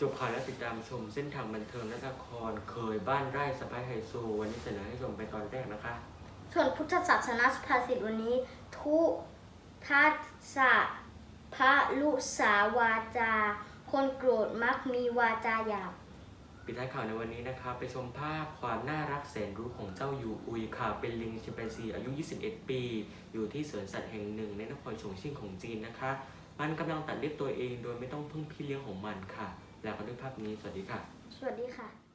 จบข่าวแล้วติดตามชมเส้นทางบันเทิงและละครเคยบ้านไร่สไปไฮโซวันนี้เสนอให้ชมไปตอนแรกนะคะ ส่วนพุทธศาสนาสุภาษิตวันนี้ ทุทัสสะพระลุสาวาจา คนโกรธมักมีวาจาหยาบปิดท้ายข่าวในวันนี้นะคะ ไปชมภาพความน่ารักแสนรู้ของเจ้ายูอุยค่ะ เป็นลิงชิมแปนซีอายุ 21 ปี อยู่ที่สวนสัตว์แห่งหนึ่งในนครฉงชิ่งของจีนนะคะ มันกำลังตัดเล็บตัวเองโดยไม่ต้องพึ่งพี่เลี้ยงของมันค่ะ แล้วก็ด้วยภาพนี้สวัสดีค่ะ สวัสดีค่ะ